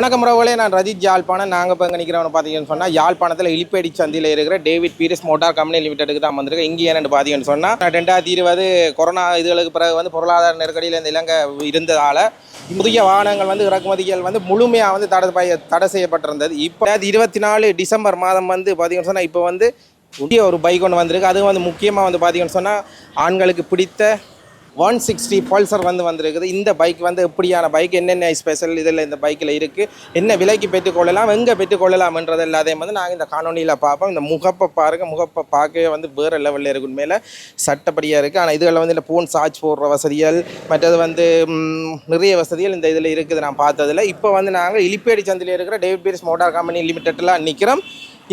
வணக்கம் ரவலே நான் ரஜித் யாழ்ப்பாணம். நாங்கள் இப்போ எங்கே நிற்கிறவங்க பார்த்தீங்கன்னு சொன்னால் யாழ்ப்பாணத்தில் இழிப்பேடி சந்தியில் இருக்கிற டேவிட் பீரிஸ் மோட்டார் கம்பெனி லிமிடெடுக்கு தான் வந்திருக்கு இங்கே என்னென்னு பார்த்தீங்கன்னு சொன்னால் ரெண்டாயிரத்தி இருபது கொரோனா இதுகளுக்கு பிறகு வந்து பொருளாதார நெருக்கடியில் இந்த இலங்கை இருந்ததால் புதிய வாகனங்கள் வந்து இறக்குமதிகள் வந்து முழுமையாக வந்து தடை பய- தடை செய்யப்பட்டிருந்தது. இப்போ இருபத்தி நாலு டிசம்பர் மாதம் வந்து பார்த்தீங்கன்னு சொன்னால் இப்போ வந்து புதிய ஒரு பைக் ஒன்று வந்திருக்கு. அதுவும் வந்து முக்கியமாக வந்து பார்த்தீங்கன்னு சொன்னால் ஆண்களுக்கு பிடித்த ஒன் சிக்ஸ்டி பல்சர் வந்து வந்திருக்குது. இந்த பைக் வந்து எப்படியான பைக் என்னென்ன ஸ்பெஷல் இதில் இந்த பைக்கில் இருக்குது என்ன விலைக்கு பெற்றுக்கொள்ளலாம்? எங்கே பெற்றுக்கொள்ளலாம்ன்றது எல்லாத்தையும் வந்து நாங்கள் இந்த காணொலியில் பார்ப்போம். இந்த முகப்பை பாருங்க. முகப்பை பார்க்கவே வந்து வேறு லெவலில் இருக்கு மேலே சட்டப்படியாக இருக்குது ஆனால் இதுகளில் வந்து இந்த ஃபோன் சார்ஜ் போடுற வசதிகள் மற்றது வந்து நிறைய வசதிகள் இந்த இதில் இருக்குது. நான் பார்த்ததில் இப்போ வந்து நாங்கள் இலிப்பேடி சந்தில் இருக்கிற டேவிட் பீரிஸ் மோட்டார் கம்பெனி லிமிட்டெட்லாம் நிற்கிறோம்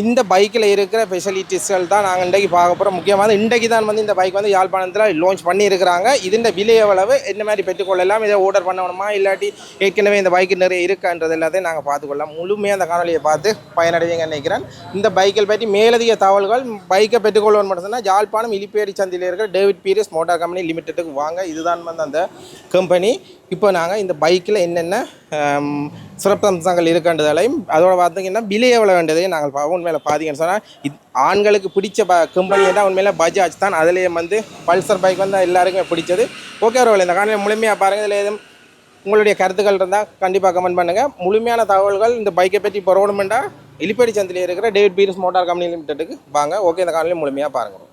இந்த பைக்கில் இருக்கிற ஃபெசிலிட்டிஸ்கள் தான் நாங்கள் இன்றைக்கு பார்க்க போகிறோம் முக்கியமாக இன்றைக்கு தான் வந்து இந்த பைக் வந்து யாழ்ப்பாணத்தில் லான்ச் பண்ணியிருக்கிறாங்க. இதுன்ற விலை எவ்வளவு என்ன மாதிரி பெற்றுக்கொள்ளலாம் இதை ஆர்டர் பண்ணணுமா இல்லாட்டி ஏற்கனவே இந்த பைக்கு நிறைய இருக்கான்றது எல்லாத்தையும் நாங்கள் பார்த்துக்கொள்ளலாம். முழுமையாக அந்த காணொலியை பார்த்து பயனடைவீங்க நினைக்கிறேன். இந்த பைக்கில் பற்றி மேலதிக தகவல்கள் பைக்கை பெற்றுக்கொள்ளணும் மட்டும் தான் யாழ்ப்பாணம் இலிப்பேரி சந்தையில் இருக்கிற டேவிட் பீரியஸ் மோட்டார் கம்பெனி லிமிட்டெடுக்கு வாங்க. இதுதான் வந்து அந்த கம்பெனி இப்போ நாங்கள் இந்த பைக்கில் என்னென்ன சிறப்பம்சங்கள் இருக்கின்றதாலையும் அதோட பார்த்தீங்கன்னா விலை எவ்வளோ வேண்டியதையும் நாங்கள் பார்ப்போம் உண்மையில பார்த்தீங்கன்னு சொன்னால் இது ஆண்களுக்கு பிடிச்ச ப கம்பெனி தான் உண்மையில பஜாஜ் தான் அதுலேயும் வந்து பல்சர் பைக் வந்து எல்லாருக்குமே பிடிச்சது. ஓகே ஒரு இந்த காலையில் முழுமையாக பாருங்கள் இதில் எதுவும் உங்களுடைய கருத்துக்கள் இருந்தால் கண்டிப்பாக கமெண்ட் பண்ணுங்கள் முழுமையான தகவல்கள் இந்த பைக்கை பற்றி பரவணுமெண்டா இலிப்பேடி சந்தில் இருக்கிற டேவிட் பீரிஸ் மோட்டார் கம்பெனி லிமிட்டெடுக்கு வாங்க. ஓகே இந்த காலையில் முழுமையாக பாருங்கள்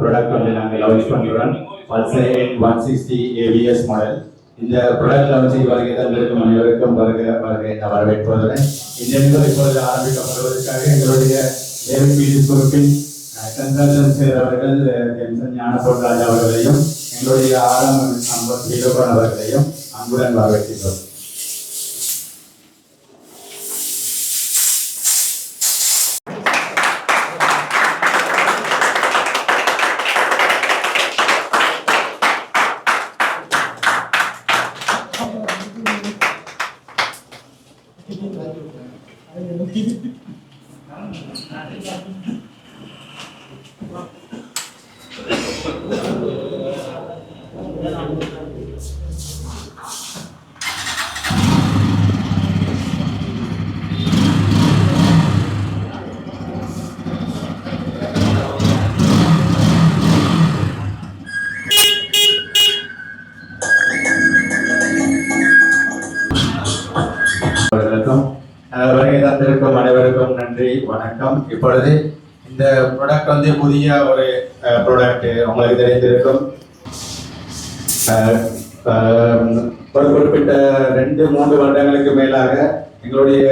ப்ராடக்ட் வந்து நாங்கள் லான்ச் பண்ணிடுறோம் Pulsar N one sixty ABS model இந்த ப்ராடக்ட் லான்ச் வருகை தந்திருக்கும் அனைவருக்கும் வருக வருகை வரவேற்பதுடன் இந்த நிகழ்வு இப்பொழுது ஆரம்பிக்கப்படுவதற்காக எங்களுடைய ஏவி மீது பொறுப்பின் கன்சல்டன் சேர் அவர்கள் எம்சன் ஞான பொருளாஜ் அவர்களையும் எங்களுடைய ஆரம் அம்பத் அவர்களையும் அன்புடன் வரவேற்கின்றோம். pouquinho. Não, não, não, não, não, não, não, não. நன்றி வணக்கம். இப்பொழுது இந்த ப்ராடக்ட் வந்து புதிய ஒரு ப்ராடக்ட் உங்களுக்கு தெரிந்திருக்கும். ஒரு குறிப்பிட்ட ரெண்டு மூன்று வருடங்களுக்கு மேலாக எங்களுடைய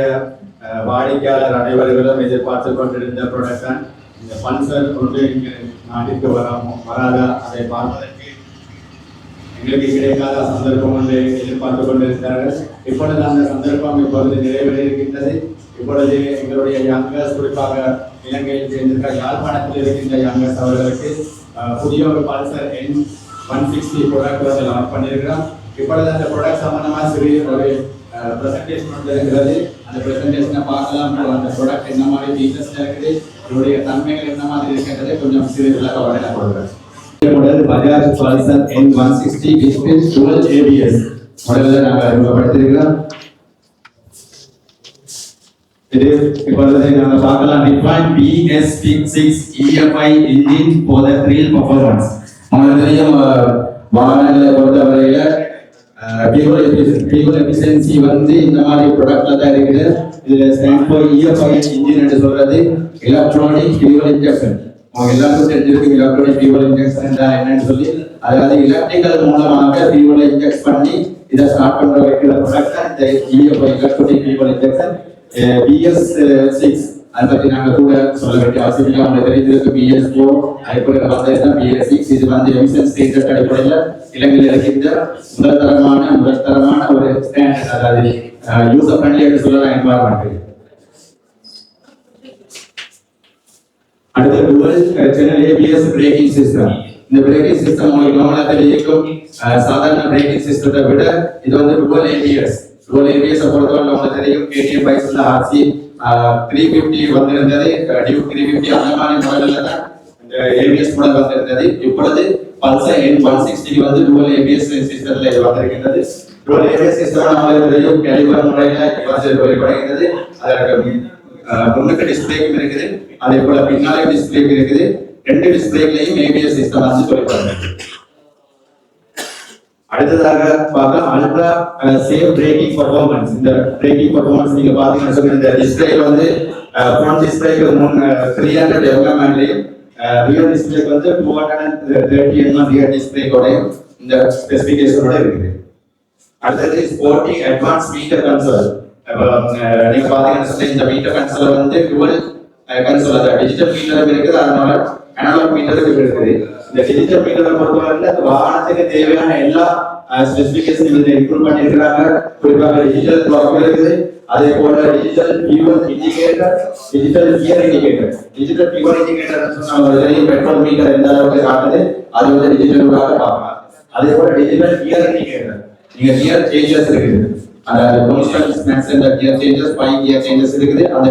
வாடிக்கையாளர் அனைவர்களும் எதிர்பார்த்து கொண்டிருந்த ப்ராடக்ட் தான். இந்த பல்சர் கொண்டு இங்கு நாட்டிற்கு வராமோ வராதா அதை பார்ப்பதற்கு எங்களுக்கு கிடைக்காத சந்தர்ப்பம் ஒன்று எதிர்பார்த்து கொண்டிருக்கிறார்கள். இப்பொழுது அந்த சந்தர்ப்பம் இப்பொழுது நிறைவேறியிருக்கின்றது. இப்பொழுது எங்களுடைய யங்கர்ஸ் குறிப்பாக இலங்கையில் சேர்ந்திருக்கிற யாழ்ப்பாணத்தில் இருக்கின்ற யங்கர்ஸ் அவர்களுக்கு புதிய ஒரு Pulsar N one sixty product வந்து லான்ச் பண்ணியிருக்கிறோம். இப்பொழுது அந்த ப்ராடக்ட் சம்பந்தமாக சிறிய ஒரு ப்ரெசன்டேஷன் வந்து இருக்கிறது அந்த ப்ரெசன்டேஷனை பார்க்கலாம். அந்த ப்ராடக்ட் என்ன மாதிரி ஃபீச்சர்ஸ் இருக்குது இதனுடைய தன்மைகள் என்ன மாதிரி இருக்கின்றதை கொஞ்சம் சிறிய விளக்க வழங்க கொடுக்குறேன் model Bajaj Pulsar N one sixty with dual ABS மாடலில் நாங்கள் அறிமுகப்படுத்தியிருக்கிறோம் இது இப்பொழுது நாங்கள் பார்க்கலாம். Define BS six EFI engine real performance உங்களுக்கு தெரியும் வாகனங்களை பொறுத்தவரையில எஃபிஷியன்சி வந்து இந்த மாதிரி ப்ராடக்ட்ல தான் இருக்குது. இதுல ஸ்டாண்ட் ஃபார் இஎஃப்ஐ இன்ஜின் என்று சொல்றது எலக்ட்ரானிக் இன்ஜெக்ஷன் அவங்க எல்லாருக்கும் தெரிஞ்சிருக்கு எலக்ட்ரானிக் ஃபியூவல் இன்ஜெக்ஷன் என்னன்னு சொல்லி அதாவது எலக்ட்ரிக்கல் மூலமாக ஃபியூலை இன்ஜெக்ட் பண்ணி இதை ஸ்டார்ட் பண்ற வைக்கிற ப்ராடக்ட் இந்த EFI electronic fuel injection BS six அதை பத்தி நாங்க கூட சொல்ல வேண்டிய அவசியம் இல்லை. உங்களுக்கு தெரிஞ்சிருக்கு பிஎஸ் ஃபோர் அடிப்படையில் பார்த்தீங்கன்னா பிஎஸ் சிக்ஸ் இது வந்து எமிஷன் ஸ்டேண்டர்ட் அடிப்படையில் இலங்கையில் இருக்கின்ற முதல் தரமான முதல் தரமான ஒரு ஸ்டாண்டர்ட் அதாவது யூசர் ஃப்ரெண்ட்லி என்று சொல்லலாம் என்வாரன்மெண்ட் அடுத்து dual channel ABS braking system இந்த பிரேக்கிங் சிஸ்டம் உங்களுக்கு நார்மலா தெரியும் அஹ், சாதாரண பிரேக்கிங் சிஸ்டத்தை விட இது வந்து டுவல் ஏபிஎஸ் டுவல் ஏபிஎஸ் பொறுத்தவரை உங்களுக்கு தெரியும் கேடிஎம் பைக்ஸ்ல ஆர்சி த்ரீ ஃபிஃப்டி வந்திருந்தது டியூக் த்ரீ ஃபிஃப்டி அந்த மாதிரி மாடல்ல தான் இந்த ஏபிஎஸ் மாடல் வந்திருந்தது இப்பொழுது பல்சர் என் ஒன் சிக்ஸ்டி வந்து டுவல் ஏபிஎஸ் சிஸ்டத்துல இது வந்திருக்கின்றது இப்போ லேட்டஸ்ட் சிஸ்டம் நம்மளுக்கு தெரியும் கேலிபர் முறையில வந்து வெளிப்படுகிறது அதற்கு அஹ், முன்னுக்கு டிஸ்பிளேக்கும் இருக்குது. அதே போல பின்னாலே டிஸ்பிளே இருக்குது. ரெண்டு டிஸ்பிளேலையும் ஏபிஎஸ் சிஸ்டம் வச்சு சொல்லிப்பாங்க அடுத்ததாக பார்க்கலாம் அல்ட்ரா சேவ் பிரேக்கிங் பர்ஃபார்மன்ஸ் இந்த பிரேக்கிங் பர்ஃபார்மன்ஸ் நீங்க பாத்தீங்கன்னா சொல்லுங்க இந்த டிஸ்பிளே வந்து ஃப்ரண்ட் டிஸ்பிளேக்கு முன் த்ரீ ஹண்ட்ரட் எம்எம்லையும் ரியல் டிஸ்பிளேக்கு வந்து two hundred thirty MM real டிஸ்பிளேக்கோட இந்த ஸ்பெசிஃபிகேஷனோட இருக்குது. அடுத்தது ஸ்போர்ட்டிங் அட்வான்ஸ் மீட்டர் கன்சோல் நீங்க பாத்தீங்கன்னா சொன்னா இந்த மீட்டர் கன்சோல் வந்து டுவல் கன்சோல் அது டிஜிட்டல் மீட்டரும் இருக்குது அதனால அனலாக் மீட்டரும் இருக்குது இந்த டிஜிட்டல் மீட்டரை பொறுத்தவரையில் அந்த வாகனத்துக்கு தேவையான எல்லா ஸ்பெசிபிகேஷன் இதுல இம்ப்ரூவ் பண்ணியிருக்கிறாங்க குறிப்பாக டிஜிட்டல் கிளாக் இருக்குது அதே போல digital fuel indicator digital gear indicator digital fuel indicator சொன்னா பெட்ரோல் மீட்டர் எந்த அளவுக்கு காட்டுது அது வந்து டிஜிட்டல் பார்க்கலாம் அதே போல டிஜிட்டல் கியர் இண்டிகேட்டர் நீங்க கியர் சேஞ்சஸ் இருக்குது. அந்த snacks gear changes five gear changes இருக்குது. அந்த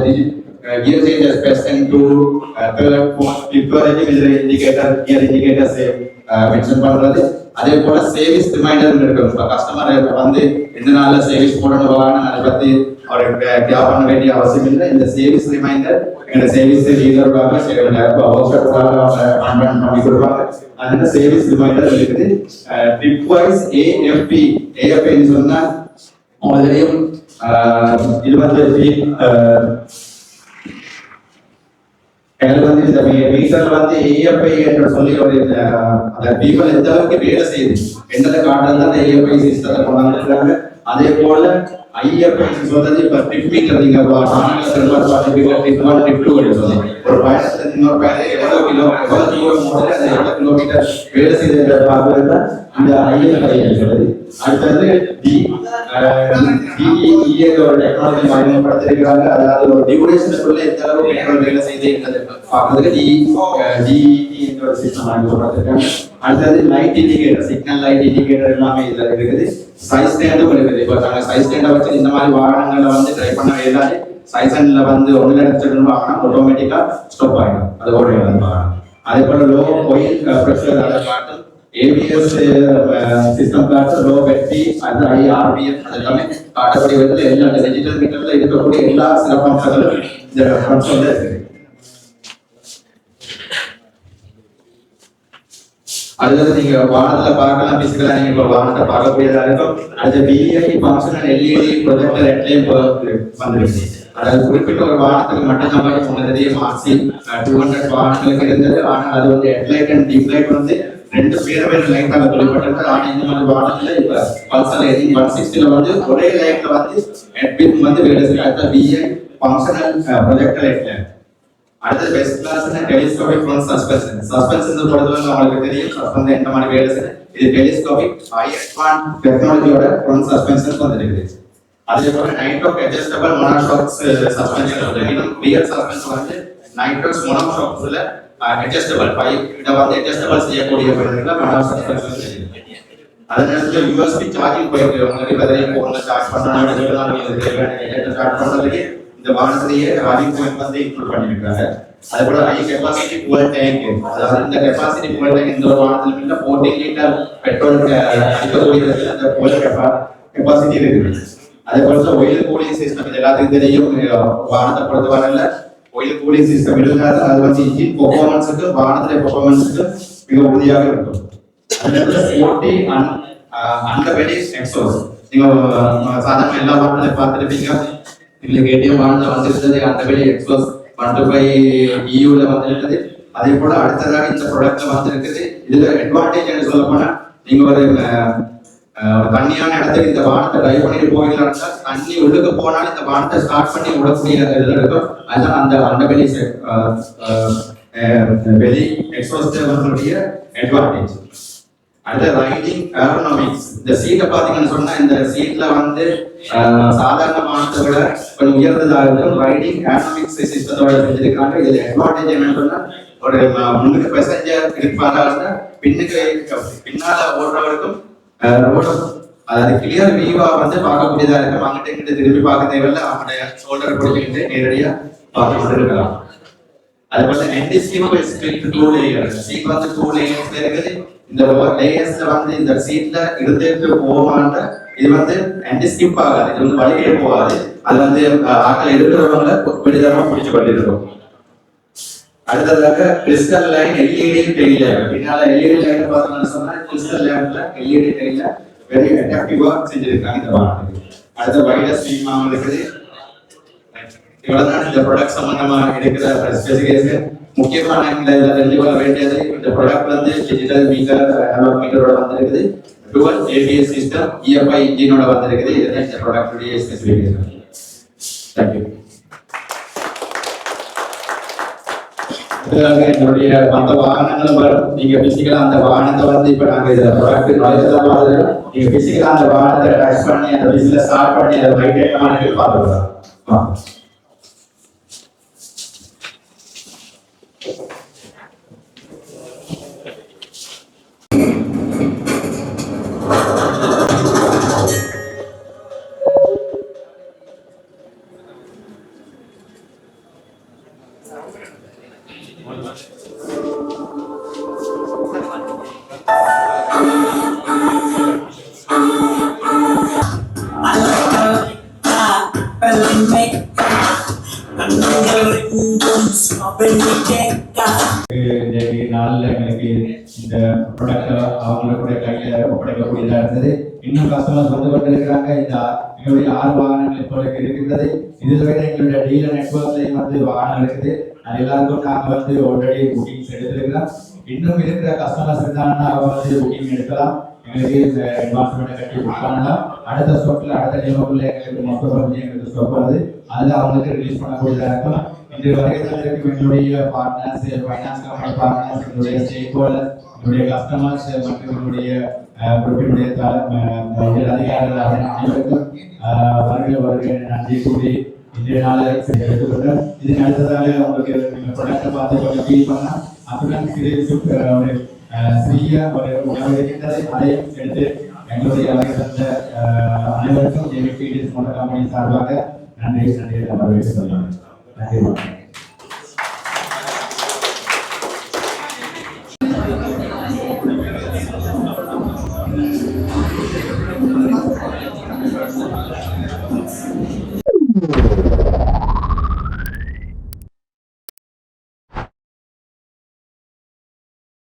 gear changes best third fourth fifth வரைக்கும் இண்டிகேட்டர் கியர் இண்டிகேட்டர்ஸ் மென்ஷன் பண்றது. அதே போல சேவிஸ் ரிமைண்டர் இருக்கும் இப்போ கஸ்டமர் வந்து எந்த நாள்ல சேவிஸ் போடணும் அதை பத்தி அவருக்கு கேப் பண்ண வேண்டிய அவசியம் இல்லை. இந்த சேவிஸ் ரிமைண்டர் இந்த சேவிஸ் டீலருக்காக பண்ணி கொடுப்பாங்க. அதனால சேவிஸ் ரிமைண்டர் இருக்குது. ட்ரிப் வைஸ் ஏஎஃப்பி ஏஎஃப்னு சொன்னா முதலையும் இது வந்து எனக்கு வந்து இந்த வந்து ஏஎஃப்ஐ என்று சொல்லி ஒரு அந்த எந்த அளவுக்கு வேலை செய்யுது காட்டுறது அந்த ஏஎஃப்ஐ சிஸ்டத்தை கொண்டாந்துருக்காங்க அதே போல ஐஎஃப்ஐ சொல்றது இப்ப நீங்க ஒரு பயணத்துல இன்னொரு பயணம் எவ்வளவு கிலோ எவ்வளவு கிலோமீட்டர் வேலை செய்து இந்த ஐஎஃப்ஐ என்பது அடுத்தது டி. டிஇஏ ஒரு டெக்னாலஜி பயன்படுத்திருக்கிறாங்க. அதாவது ஒரு டியூரேஷனுக்குள்ள எந்த அளவு செய்து பார்க்கறதுக்கு டி டிஇடி என்ற ஒரு சிஸ்டம் பயன்படுத்திருக்காங்க. அடுத்தது light indicator signal light indicator எல்லாமே இதுல இருக்குது. சைஸ் ஸ்டாண்டும் இருக்குது. இப்போ சைஸ் ஸ்டாண்டை வச்சு இந்த மாதிரி வாகனங்களை வந்து ட்ரை பண்ண வேண்டாம் சைஸ் வந்து ஒன்று எடுத்துட்டு வாங்கினா ஆட்டோமேட்டிக்கா ஸ்டாப் ஆகிடும் அது ஓட அதே போல லோ ஒயில் ப்ரெஷர் அதை ஏபிஎஸ் சிஸ்டம் காட்டு லோ பெட்டி அந்த ஐஆர்பிஎஸ் அது எல்லாமே காட்டக்கூடிய விதத்தில் எல்லா டிஜிட்டல் மீட்டர்ல இருக்கக்கூடிய எல்லா சிறப்பம்சங்களும் இந்த கன்சோல்ல இருக்கு. அடுத்தது நீங்க வானத்துல பார்க்கலாம் பிசிக்கலா நீங்க இப்ப வானத்தை பார்க்கக்கூடியதா இருக்கும் அடுத்து பிஐ ஃபங்க்ஷனல் எல்இடி ப்ரொஜெக்டர் ரெட்லையும் வந்துருக்கு. அதாவது குறிப்பிட்ட ஒரு வாரத்துக்கு மட்டும் நம்ம முன்னதே மாசி டூ ஹண்ட்ரட் வாரங்களுக்கு இருந்தது. ஆனால் அது வந்து ஹெட்லைட் அண்ட் டிப்ளைட் வந்து ரெண்டு பேர் வேறு லைட்டாக தொழில்பட்டு ஆனால் இந்த மாதிரி வாகனத்துல இப்ப பல்சர் எயிட்டீன் ஒன் சிக்ஸ்டில வந்து ஒரே லைட்ல வந்து ஹெட்பின் வந்து வேலை செய்யும் அடுத்த பிஐ ஃபங்க்ஷனல் ப்ரொஜெக்டர் ஹெட்லைட் அடுத்தது பெஸ்ட் கிளாஸ்னா டெலிஸ்கோபிக் ஃப்ரண்ட் சஸ்பென்ஷன் சஸ்பென்ஷன் பொறுத்தவரை உங்களுக்கு தெரியும். சஸ்பென்ஷன் எந்த மாதிரி வேலை செய்யுது? இது டெலிஸ்கோபிக் ஹை அட்வான்ஸ் டெக்னாலஜியோட ஃப்ரண்ட் சஸ்பென்ஷன் வந்துருக்குது அதே போல நைட்ரோக் அட்ஜஸ்டபிள் மோனோஷாக்ஸ் சஸ்பென்ஷன் வந்து. இன்னும் ரியல் சஸ்பென்ஷன் வந்து நைட்ரோக்ஸ் மோனோஷாக்ஸ்ல அட்ஜஸ்டபிள் பை இதை வந்து அட்ஜஸ்டபிள் செய்யக்கூடிய பகுதிகளில் மோனோ அதே நேரத்தில் யூஎஸ்பி சார்ஜிங் உங்களுக்கு பண்றதுக்கு இந்த வாகனத்திலேயே சார்ஜிங் பாயிண்ட் வந்து இன்க்ளூட் பண்ணிருக்காங்க. அதே போல ஹை கெப்பாசிட்டி fuel tank. அதாவது இந்த கெப்பாசிட்டி fuel tank இந்த ஒரு வாகனத்துல இல்ல 14 லிட்டர் பெட்ரோல் அடிக்கக்கூடிய அந்த கெப்பாசிட்டி இருக்குது அதே போல ஒயில் கூலிங் சிஸ்டம் இது எல்லாத்துக்கும் தெரியும். வானத்தை பொறுத்த வரல ஒயில் கூலிங் சிஸ்டம் இருந்தால் அது வச்சு இன்ஜின் பெர்ஃபார்மன்ஸுக்கு வாகனத்துடைய பெர்ஃபார்மன்ஸுக்கு மிக உறுதியாக இருக்கும். ஸ்போர்ட்டி அந்த எக்ஸோஸ் நீங்க சாதாரண எல்லா வாகனத்தையும் பார்த்துருப்பீங்க. இல்ல கேடிஎம் வந்திருந்தது அந்த வெடி எக்ஸோஸ் ஒன் ஃபைவ் இயூல வந்திருந்தது அதே போல அடுத்ததாக இந்த ப்ராடக்ட்ல வந்திருக்குது இதுல அட்வான்டேஜ் சொல்ல போனா நீங்க ஒரு தண்ணியான இடத்துல இந்த வானத்தை டைவ் பண்ணிட்டு போயிடலாம்னா தண்ணி உள்ளுக்கு போனாலும் இந்த வாகனத்தை ஸ்டார்ட் பண்ணி விடக்கூடிய இதில் இருக்கும். அதுதான் அந்த அந்த வெளி வெளி எக்ஸோஸ்ட் அட்வான்டேஜ் அடுத்த ரைடிங் ஏரோனாமிக்ஸ் இந்த சீட்டை பார்த்தீங்கன்னு சொன்னா இந்த சீட்ல வந்து சாதாரண வாகனத்தை விட கொஞ்சம் உயர்ந்ததாக இருக்கும். ரைடிங் ஏரோனாமிக்ஸ் சிஸ்டத்தோட செஞ்சிருக்காங்க. இதுல அட்வான்டேஜ் என்னன்னு சொன்னா ஒரு முன்னுக்கு பெசஞ்சர் இருப்பாங்க இருந்தால் பின்னுக்கு பின்னால ஓடுறவருக்கும் ரோடு அதாவது கிளியர் வியூவா வந்து பார்க்கக்கூடியதா இருக்கும் அங்கிட்ட இங்கிட்ட திரும்பி பார்க்க தேவையில்ல. அவங்களுடைய ஷோல்டர் பிடிச்சிக்கிட்டு நேரடியா பார்த்துட்டு இருக்கலாம் அது போல என்டிஸ்கிப் ஸ்பிளிட் டூ லேயர் சீட் வந்து டூ லேயர்ஸ்ல இருக்குது. இந்த லேயர்ஸ்ல வந்து இந்த சீட்ல இருந்துட்டு போவாண்ட இது வந்து ஆன்டி ஸ்கிப் ஆகாது. இது வந்து வலிக்கே போகாது. அது வந்து அஹ், ஆட்கள் இருக்கிறவங்கள விடுதலமா பிடிச்சு கொண்டிருக்கும். அடுத்ததாக கிறிஸ்டல் லைன் எல்இடி தெரியல. பின்னால எல்இடி லைன் பார்த்தோம்னு சொன்னா கிறிஸ்டல் லைன்ல எல்இடி தெரியல. வெரி அட்ராக்டிவா செஞ்சிருக்காங்க இந்த வாகனத்துக்கு அடுத்த வைரஸ் ஸ்ட்ரீமா இருக்குது. இவ்வளவுதான் இந்த ப்ராடக்ட் சம்பந்தமா எடுக்கிற ஸ்பெசிஃபிகேஷன் முக்கியமான இந்த தெரிஞ்சு கொள்ள வேண்டியது இந்த ப்ராடக்ட் வந்து டிஜிட்டல் மீட்டர் அனலாக் மீட்டரோட வந்திருக்குது. டுவல் ஏபிஎஸ் சிஸ்டம் இஎஃப்ஐ இன்ஜினோட வந்திருக்குது. இதுதான் இந்த ப்ராடக்ட்டுடைய ஸ்பெசிஃபிகேஷன் தேங்க்யூ அடுத்ததாக என்னுடைய மற்ற வாகனங்களும் வரும். நீங்க பிசிக்கலா அந்த வாகனத்தை வந்து இப்ப நாங்க இதுல ப்ராடக்ட் நுழைச்சதாவது நீங்க பிசிக்கலா அந்த வாகனத்தை டச் பண்ணி அந்த பிசில ஸ்டார்ட் பண்ணி அதை மைண்ட் பண்ணி பார்த்துக்கலாம். இந்த ப்ராடக்ட் அவங்களுடைய கையில் ஒப்படைக்கக்கூடியதாக இருந்தது. இன்னும் கஸ்டமர்ஸ் வந்து இருக்கிறாங்க இந்த எங்களுடைய ஆறு வாகனங்கள் இப்போதைக்கு இருக்கின்றது. இது தவிர எங்களுடைய டீலர் நெட்ஒர்க்லையும் வந்து வாகனம் இருக்குது. அது எல்லாருக்கும் நாங்கள் வந்து ஆல்ரெடி புக்கிங்ஸ் இன்னும் இருக்கிற கஸ்டமர்ஸ் இருந்தாங்கன்னா அவங்க வந்து புக்கிங் எடுக்கலாம். எங்களுக்கு இந்த கட்டி புக் பண்ணலாம் அடுத்த ஸ்டாக்ல அடுத்த டேமோக்குள்ள எங்களுக்கு மொத்தம் எங்களுக்கு வருது அதில் அவங்களுக்கு ரிலீஸ் பண்ணக்கூடியதாக இருக்கலாம். இன்று வரைக்கும் பார்ட்னர்ஸ் ஃபைனான்ஸ் கம்பெனி பார்ட்னர்ஸ் என்னுடைய ஸ்டேக் ஹோல்டர்ஸ் என்னுடைய கஸ்டமர்ஸ் மற்றும் என்னுடைய பொறுப்பினுடைய அதிகாரிகள் அனைவருக்கும் அஹ், வருக நன்றி கூறி இன்றைய நாளை எடுத்துக்கொண்டேன் இதுக்கு அடுத்ததாக உங்களுக்கு நீங்கள் ப்ராடக்ட்டை பார்த்து கொஞ்சம் ஃபீல் பண்ணால் அத்துடன் சிறிய சுப்- ஒரு சிறிய ஒரு உணவு இருக்கின்றது அதையும் எடுத்து எங்களுடைய வருகை தந்த அனைவருக்கும் ஜேபி பீடிஎஸ் போன்ற கம்பெனி சார்பாக நன்றி நன்றி வரவேற்று சொல்லுங்கள் நன்றி வணக்கம்